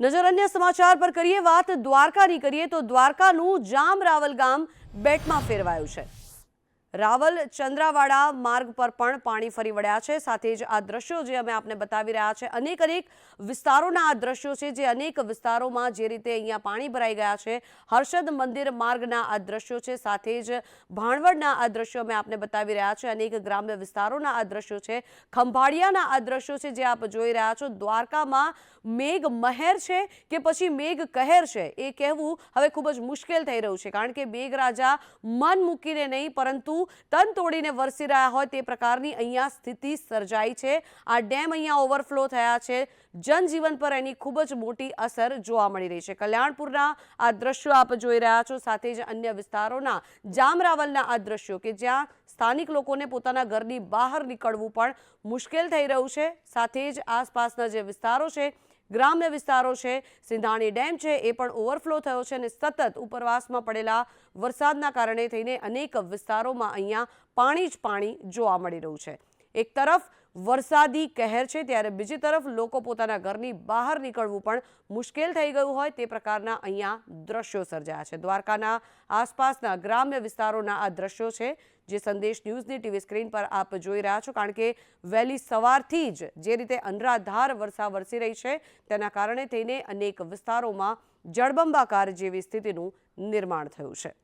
નજર અન્ય સમાચાર પર કરીએ વાત દ્વારકાની કરીએ તો દ્વારકાનું જામ રાવલ ગામ બેટમાં ફેરવાયું છે. રાવલ ચંદ્રાવાડા માર્ગ પર પણ પાણી ફરી વળ્યા છે. સાથે જ આ દ્રશ્યો જે અમે આપને બતાવી રહ્યા છે, અનેક અનેક વિસ્તારોના આ દ્રશ્યો છે જે અનેક વિસ્તારોમાં જે રીતે અહીંયા પાણી ભરાઈ ગયા છે. હર્ષદ મંદિર માર્ગના આ દ્રશ્યો છે. સાથે જ ભાણવડના આ દ્રશ્યો અમે આપને બતાવી રહ્યા છે. અનેક ગ્રામ્ય વિસ્તારોના આ દ્રશ્યો છે. ખંભાળિયાના આ દ્રશ્યો છે જે આપ જોઈ રહ્યા છો. દ્વારકામાં મેઘ મહેર છે કે પછી મેઘ કહેર છે એ કહેવું હવે ખૂબ જ મુશ્કેલ થઈ રહ્યું છે. કારણ કે મેઘરાજા મન મૂકીને નહીં, પરંતુ તન તોડીને વરસી રહ્યા હોય તે પ્રકારની અહીંયા સ્થિતિ સર્જાઈ છે. આ ડેમ અહીંયા ઓવરફ્લો થયા છે. જનજીવન પર એની ખૂબ જ મોટી અસર જોવા મળી રહી છે. કલ્યાણપુરના આ દ્રશ્યો આપ જોઈ રહ્યા છો. સાથે જ અન્ય વિસ્તારોના જામરાવલના આ દ્રશ્યો કે જ્યાં સ્થાનિક લોકોને પોતાના ઘરની બહાર નીકળવું પણ મુશ્કેલ થઈ રહ્યું છે. સાથે જ આસપાસના જે વિસ્તારો છે ગ્રામ્ય વિસ્તારો છે. સિંધાણી ડેમ છે, એ પણ ઓવરફ્લો થયો છે અને સતત ઉપરવાસમાં પડેલા વરસાદના કારણે થઈને અનેક વિસ્તારોમાં અહીંયા પાણી જ પાણી જોવા મળી રહ્યું છે. એક તરફ વરસાદી કહેર છે ત્યારે બીજી તરફ લોકો પોતાના ઘરની બહાર નીકળવું પણ મુશ્કેલ થઈ ગયું હોય તે પ્રકારના અહીંયા દ્રશ્યો સર્જાયા છે. દ્વારકાના આસપાસના ગ્રામ્ય વિસ્તારોના આ દ્રશ્યો છે જે સંદેશ ન્યૂઝની ટીવી સ્ક્રીન પર આપ જોઈ રહ્યા છો. કારણ કે વહેલી સવારથી જ જે રીતે અનરાધાર વર્ષા વરસી રહી છે તેના કારણે થઈને અનેક વિસ્તારોમાં જળબંબાકાર જેવી સ્થિતિનું નિર્માણ થયું છે.